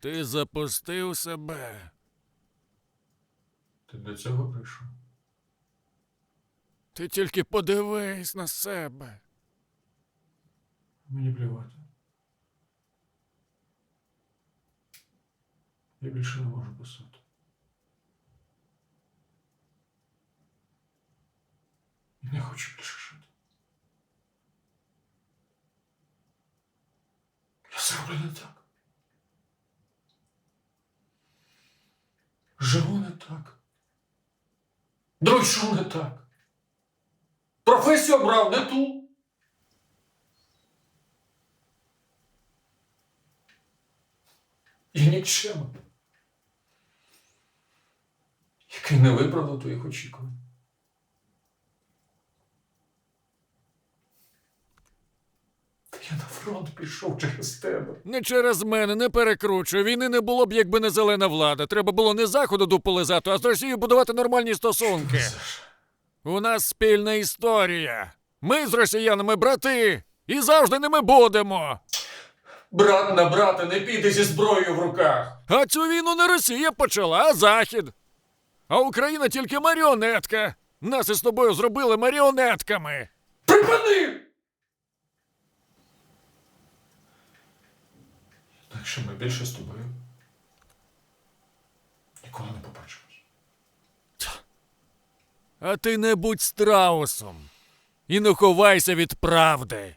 Ти запустив себе. Ти до цього прийшов? Ти тільки подивись на себе. Мені плювати. Я більше не можу писати. І не хочу більше жити. Я зроблю не так. Живу не так. Дружу не так. Професію обрав не ту. І нічим, Який не виправдав твоїх очікувань. Я на фронт пішов через тебе. Не через мене, не перекручуй. Війни не було б, якби не зелена влада. Треба було не заходу дупу лизати, а з Росією будувати нормальні стосунки. У нас спільна історія. Ми з росіянами брати. І завжди ними будемо. Брат на брата не піде зі зброєю в руках. А цю війну не Росія почала, а Захід. А Україна тільки маріонетка. Нас із тобою зробили маріонетками. Припини! Що ми більше з тобою ніколи не побачимось. А ти не будь страусом. І не ховайся від правди.